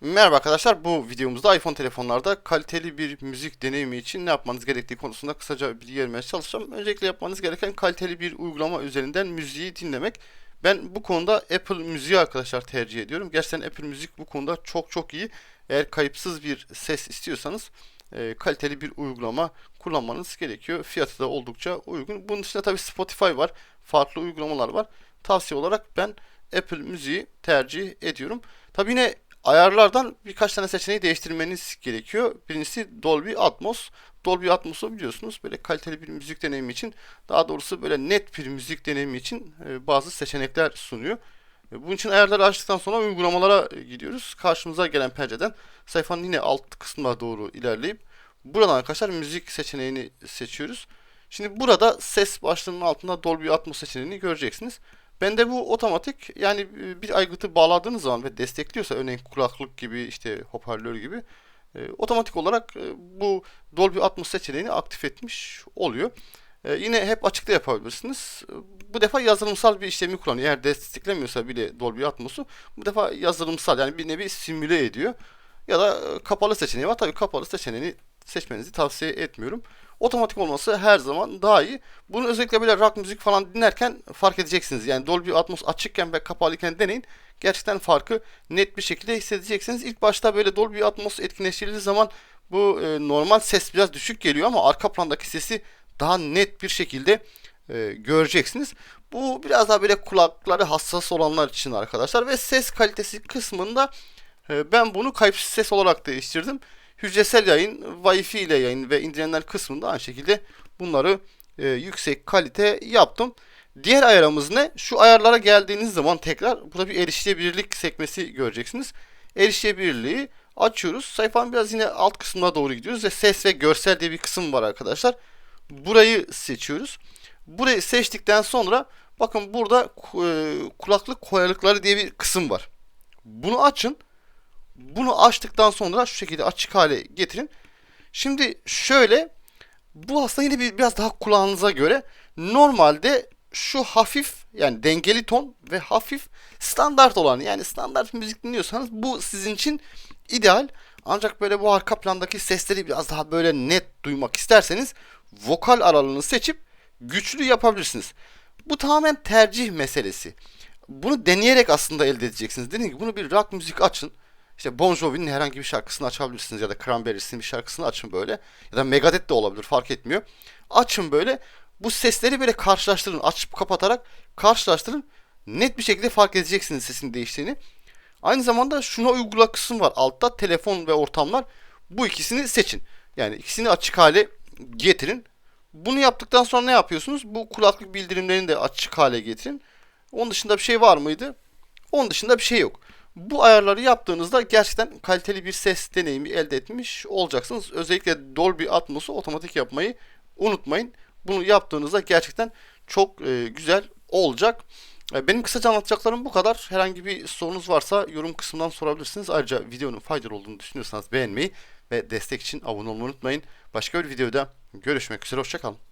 Merhaba arkadaşlar. Bu videomuzda iPhone telefonlarda kaliteli bir müzik deneyimi için ne yapmanız gerektiği konusunda kısaca bilgi vermeye çalışacağım. Öncelikle yapmanız gereken kaliteli bir uygulama üzerinden müziği dinlemek. Ben bu konuda Apple Müziği arkadaşlar tercih ediyorum. Gerçekten Apple Müzik bu konuda çok çok iyi. Eğer kayıpsız bir ses istiyorsanız e, kaliteli bir uygulama kullanmanız gerekiyor. Fiyatı da oldukça uygun. Bunun dışında tabii Spotify var. Farklı uygulamalar var. Tavsiye olarak ben Apple Müziği tercih ediyorum. Tabii yine ayarlardan birkaç tane seçeneği değiştirmeniz gerekiyor. Birincisi Dolby Atmos. Dolby Atmos'u biliyorsunuz böyle kaliteli bir müzik deneyimi için daha doğrusu böyle net bir müzik deneyimi için e, bazı seçenekler sunuyor. E, Bunun için ayarları açtıktan sonra uygulamalara e, gidiyoruz. Karşımıza gelen pencereden sayfanın yine alt kısmına doğru ilerleyip buradan arkadaşlar müzik seçeneğini seçiyoruz. Şimdi burada ses başlığının altında Dolby Atmos seçeneğini göreceksiniz. Bende bu otomatik yani e, bir aygıtı bağladığınız zaman ve destekliyorsa örneğin kulaklık gibi işte hoparlör gibi e, otomatik olarak e, bu Dolby Atmos seçeneğini aktif etmiş oluyor. E, yine hep açıkta yapabilirsiniz. E, Bu defa yazılımsal bir işlemi kullanıyor. Eğer desteklemiyorsa bile Dolby Atmos'u bu defa yazılımsal yani bir nevi simüle ediyor. Ya da e, kapalı seçeneği var. Tabii kapalı seçeneğini seçmenizi tavsiye etmiyorum. Otomatik olması her zaman daha iyi. Bunu özellikle böyle rock müzik falan dinlerken fark edeceksiniz. Yani Dolby Atmos açıkken ve kapalıyken deneyin. Gerçekten farkı net bir şekilde hissedeceksiniz. İlk başta böyle Dolby Atmos etkinleştirildiği zaman bu e, normal ses biraz düşük geliyor ama arka plandaki sesi daha net bir şekilde e, göreceksiniz. Bu biraz daha böyle kulakları hassas olanlar için arkadaşlar ve ses kalitesi kısmında e, ben bunu kayıpsız ses olarak değiştirdim. Hücresel yayın, Wi-Fi ile yayın ve indirenler kısmında aynı şekilde bunları e, yüksek kalite yaptım. Diğer ayarımız ne? Şu ayarlara geldiğiniz zaman tekrar burada bir erişilebilirlik sekmesi göreceksiniz. Erişilebilirliği açıyoruz. Sayfanın biraz yine alt kısmına doğru gidiyoruz ve ses ve görsel diye bir kısım var arkadaşlar. Burayı seçiyoruz. Burayı seçtikten sonra bakın burada e, kulaklık kolaylıkları diye bir kısım var. Bunu açın. Bunu açtıktan sonra şu şekilde açık hale getirin. Şimdi şöyle bu aslında yine bir, biraz daha kulağınıza göre normalde şu hafif yani dengeli ton ve hafif standart olan yani standart müzik dinliyorsanız bu sizin için ideal. Ancak böyle bu arka plandaki sesleri biraz daha böyle net duymak isterseniz vokal aralığını seçip güçlü yapabilirsiniz. Bu tamamen tercih meselesi. Bunu deneyerek aslında elde edeceksiniz. Dediğim gibi bunu bir rock müzik açın. İşte Bon Jovi'nin herhangi bir şarkısını açabilirsiniz ya da Cranberries'in bir şarkısını açın böyle. Ya da Megadeth de olabilir fark etmiyor. Açın böyle. Bu sesleri böyle karşılaştırın. Açıp kapatarak karşılaştırın. Net bir şekilde fark edeceksiniz sesin değiştiğini. Aynı zamanda şuna uygula kısım var. Altta telefon ve ortamlar. Bu ikisini seçin. Yani ikisini açık hale getirin. Bunu yaptıktan sonra ne yapıyorsunuz? Bu kulaklık bildirimlerini de açık hale getirin. Onun dışında bir şey var mıydı? Onun dışında bir şey yok. Bu ayarları yaptığınızda gerçekten kaliteli bir ses deneyimi elde etmiş olacaksınız. Özellikle Dolby Atmos'u otomatik yapmayı unutmayın. Bunu yaptığınızda gerçekten çok e, güzel olacak. E, Benim kısaca anlatacaklarım bu kadar. Herhangi bir sorunuz varsa yorum kısmından sorabilirsiniz. Ayrıca videonun faydalı olduğunu düşünüyorsanız beğenmeyi ve destek için abone olmayı unutmayın. Başka bir videoda görüşmek üzere. Hoşçakalın.